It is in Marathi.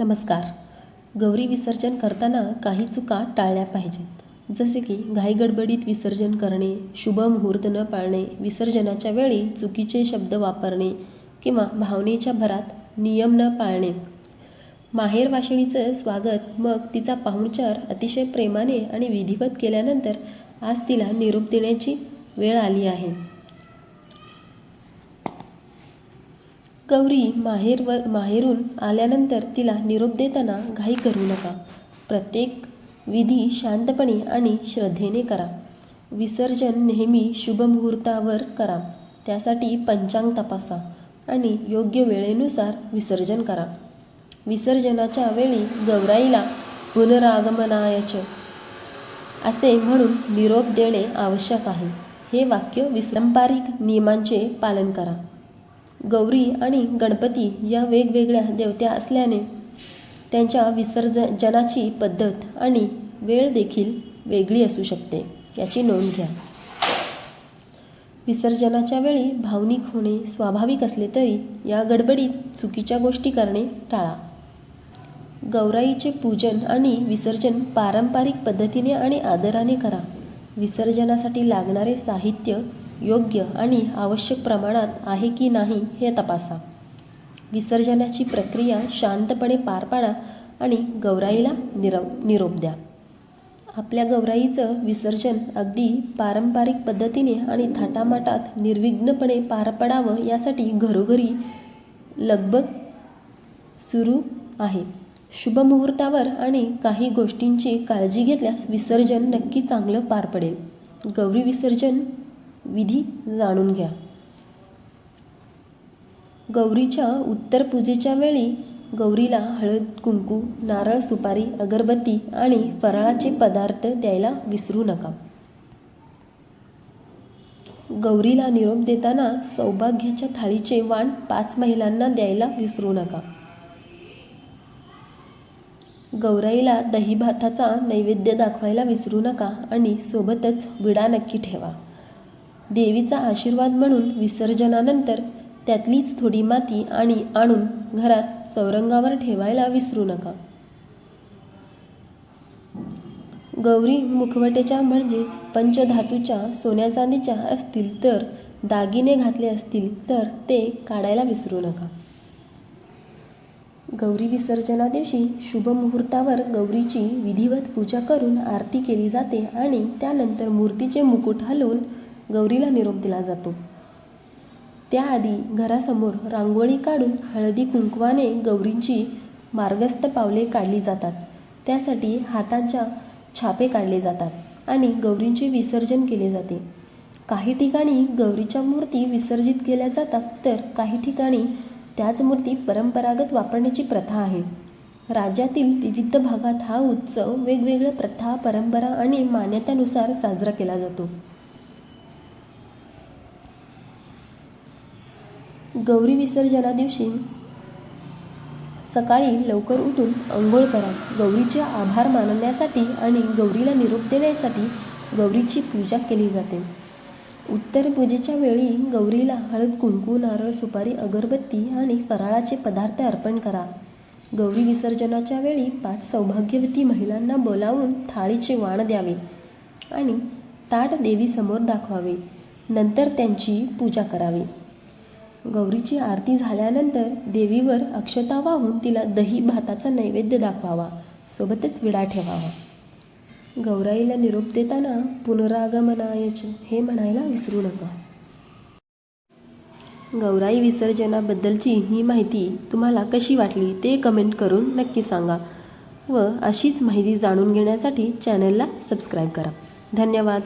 नमस्कार. गौरी विसर्जन करताना काही चुका टाळल्या पाहिजेत. जसे की घाईगडबडीत विसर्जन करणे शुभ मुहूर्त न पाळणे विसर्जनाच्या वेळी चुकीचे शब्द वापरणे किंवा भावनेच्या भरात नियम न पाळणे. माहेर वाशिणीचं स्वागत मग तिचा पाहुणचार अतिशय प्रेमाने आणि विधिवत केल्यानंतर आज तिला निरोप देण्याची वेळ आली आहे. गौरी माहेरवर माहेरून आल्यानंतर तिला निरोप देताना घाई करू नका. प्रत्येक विधी शांतपणे आणि श्रद्धेने करा. विसर्जन नेहमी शुभ मुहूर्तावर करा. त्यासाठी पंचांग तपासा आणि योग्य वेळेनुसार विसर्जन करा. विसर्जनाच्या वेळी गौराईला पुनरागमनायच असे म्हणून निरोप देणे आवश्यक आहे. हे वाक्य विसंपारिक नियमांचे पालन करा. गौरी आणि गणपती या वेगवेगळ्या देवत्या असल्याने त्यांच्या विसर्जनाची पद्धत आणि वेळ देखील वेगळी असू शकते याची नोंद घ्या. विसर्जनाच्या वेळी भावनिक होणे स्वाभाविक असले तरी या गडबडीत चुकीच्या गोष्टी करणे टाळा. गौराईचे पूजन आणि विसर्जन पारंपरिक पद्धतीने आणि आदराने करा. विसर्जनासाठी लागणारे साहित्य योग्य आणि आवश्यक प्रमाणात आहे की नाही हे तपासा. विसर्जनाची प्रक्रिया शांतपणे पार पाडा आणि गौराईला निरव निरोप द्या. आपल्या गौराईचं विसर्जन अगदी पारंपरिक पद्धतीने आणि थाटामाटात निर्विघ्नपणे पार पडावं यासाठी घरोघरी लगबग सुरू आहे. शुभमुहूर्तावर आणि काही गोष्टींची काळजी घेतल्यास विसर्जन नक्की चांगलं पार पडेल. गौरी विसर्जन विधी जाणून घ्या. गौरीच्या उत्तर पूजेच्या वेळी गौरीला हळद कुंकू नारळ सुपारी अगरबत्ती आणि फराळाचे पदार्थ द्यायला विसरू नका. गौरीला निरोप देताना सौभाग्याच्या थाळीचे वाण पाच महिलांना द्यायला विसरू नका. गौराईला दही भाताचा नैवेद्य दाखवायला विसरू नका आणि सोबतच विडा नक्की ठेवा. देवीचा आशीर्वाद म्हणून विसर्जनानंतर त्यातलीच थोडी माती आणि आणून घरात चौरंगावर ठेवायला विसरू नका. गौरी मुखवटेच्या म्हणजेच पंचधातूच्या सोन्या चांदीच्या असतील तर दागिने घातले असतील तर ते काढायला विसरू नका. गौरी विसर्जना दिवशी शुभ मुहूर्तावर गौरीची विधिवत पूजा करून आरती केली जाते आणि त्यानंतर मूर्तीचे मुकुट हलवून गौरीला निरोप दिला जातो. त्याआधी घरासमोर रांगोळी काढून हळदी कुंकवाने गौरींची मार्गस्थ पावले काढली जातात. त्यासाठी हातांच्या छापे काढले जातात आणि गौरींचे विसर्जन केले जाते. काही ठिकाणी गौरीच्या मूर्ती विसर्जित केल्या जातात तर काही ठिकाणी त्याच मूर्ती परंपरागत वापरण्याची प्रथा आहे. राज्यातील विविध भागात हा उत्सव वेगवेगळ्या प्रथा परंपरा आणि मान्यतानुसार साजरा केला जातो. गौरी विसर्जना दिवशी सकाळी लवकर उठून अंघोळ करा. गौरीचे आभार मानण्यासाठी आणि गौरीला निरोप देण्यासाठी गौरीची पूजा केली जाते. उत्तर पूजेच्या वेळी गौरीला हळद कुंकू नारळ सुपारी अगरबत्ती आणि फराळाचे पदार्थ अर्पण करा. गौरी विसर्जनाच्या वेळी पाच सौभाग्यवती महिलांना बोलावून थाळीचे वाण द्यावे आणि ताट देवीसमोर दाखवावे. नंतर त्यांची पूजा करावी. गौरीची आरती झाल्यानंतर देवीवर अक्षता वाहून तिला दही भाताचा नैवेद्य दाखवावा. सोबतच विडा ठेवावा. गौराईला निरोप देताना पुनरागमनायच हे म्हणायला विसरू नका. गौराई विसर्जनाबद्दलची ही माहिती तुम्हाला कशी वाटली ते कमेंट करून नक्की सांगा व अशीच माहिती जाणून घेण्यासाठी चॅनलला सबस्क्राईब करा. धन्यवाद.